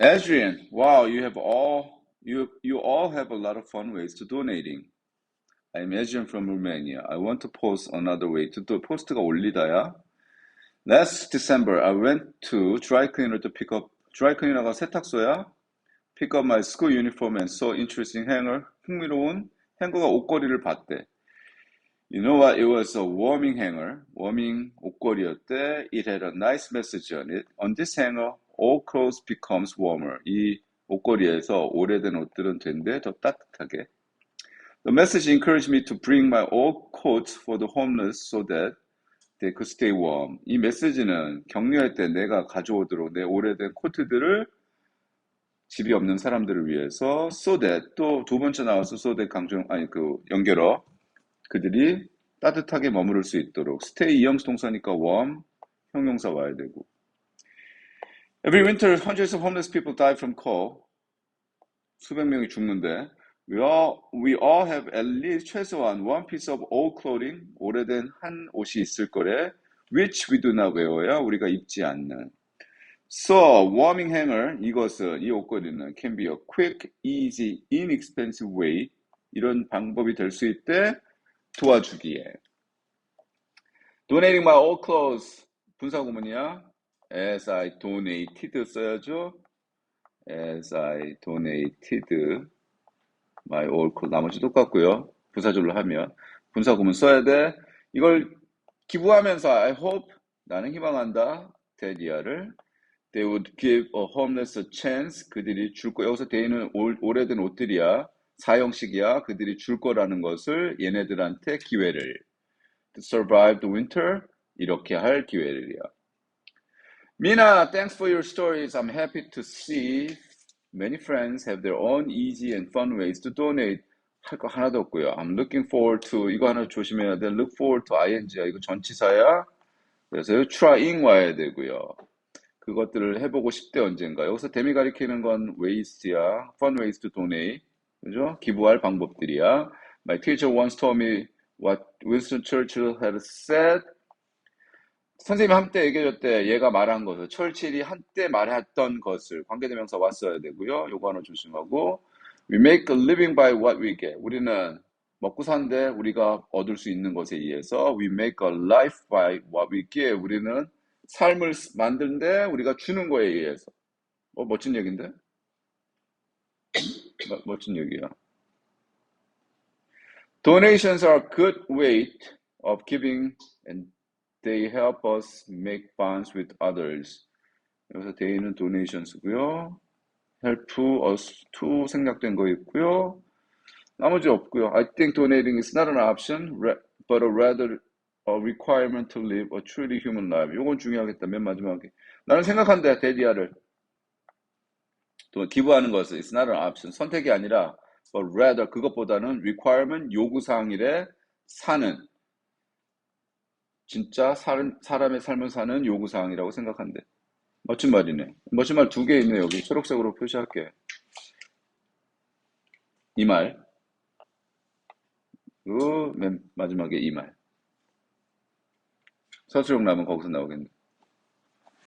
Adrian, wow, you have all you you all have a lot of fun ways to donating. I'm Adrian from Romania. I want to post another way to do 포스트가 올리다야. Last December, I went to dry cleaner to pick up dry cleaner가 세탁소야. Pick up my school uniform and saw interesting hanger. 흥미로운 행거가 옷걸이를 봤대. You know what? It was a warming hanger. warming 옷걸이였대. It had a nice message on it. On this hanger, all clothes becomes warmer. 이 옷걸이에서 오래된 옷들은 된대 더 따뜻하게. The message encouraged me to bring my old coats for the homeless so that they could stay warm. 이 메시지는 격려할 때 내가 가져오도록 내 오래된 코트들을 집이 없는 사람들을 위해서 so that 또 두 번째 나와서 so that 강조 아니 그 연결어 그들이 따뜻하게 머무를 수 있도록 stay 이형수 동사니까 warm 형용사 와야 되고 Every winter hundreds of homeless people die from cold 수백 명이 죽는데 we all we all have at least 최소한 one piece of old clothing 오래된 한 옷이 있을 거래 which we do not wear야 우리가 입지 않는 So, warming hanger, 이것은, 이 옷걸이는 can be a quick, easy, inexpensive way. 이런 방법이 될 수 있대 도와주기에. Donating my old clothes, 분사 구문이야. As I donated 써야죠. As I donated my old clothes. 나머지 똑같고요. 부사절로 하면. 분사 구문 써야 돼. 이걸 기부하면서 I hope, 나는 희망한다. 데디아를. They would give a homeless a chance. 그들이 줄 거. 여기서 대인은 오래된 옷들이야. 사형식이야. 그들이 줄 거라는 것을 얘네들한테 기회를. To survive the winter. 이렇게 할 기회를이야. Mina, thanks for your stories. I'm happy to see many friends have their own easy and fun ways to donate. 할 거 하나도 없고요. I'm looking forward to 이거 하나 조심해야 돼. Look forward to ing야. 이거 전치사야. 그래서 trying 와야 되고요. 그것들을 해보고 싶대 언젠가. 여기서 데미 가리키는 건 ways야. fun ways to donate. 그죠? 기부할 방법들이야. My teacher once told me what Winston Churchill had said. 선생님이 한때 얘기해줬대. 얘가 말한 것을. 철칠이 한때 말했던 것을. 관계대명사 왔어야 되고요. 요거 하나 조심하고. We make a living by what we get. 우리는 먹고 사는데 우리가 얻을 수 있는 것에 의해서 we make a life by what we get. 우리는 삶을 만드는데 우리가 주는 거에 의해서. 어, 멋진 얘기인데? 멋진 얘기야. Donations are a good way of giving and they help us make bonds with others. 여기서 they는 donations고요. help us to 생략된 거 있고요. 나머지 없고요. I think donating is not an option, but a rather a requirement to live a truly human life. 요건 중요하겠다. 맨 마지막에. 나는 생각한다. 데디아를. 또 기부하는 것은 it's not an option. 선택이 아니라 but rather 그것보다는 requirement 요구사항이래 사는 진짜 사람, 사람의 삶을 사는 요구사항이라고 생각한대. 멋진 말이네. 멋진 말 두 개 있네. 여기 초록색으로 표시할게. 이 말. 그리고 맨 마지막에 이 말. 서술형 라면 거기서 나오겠네.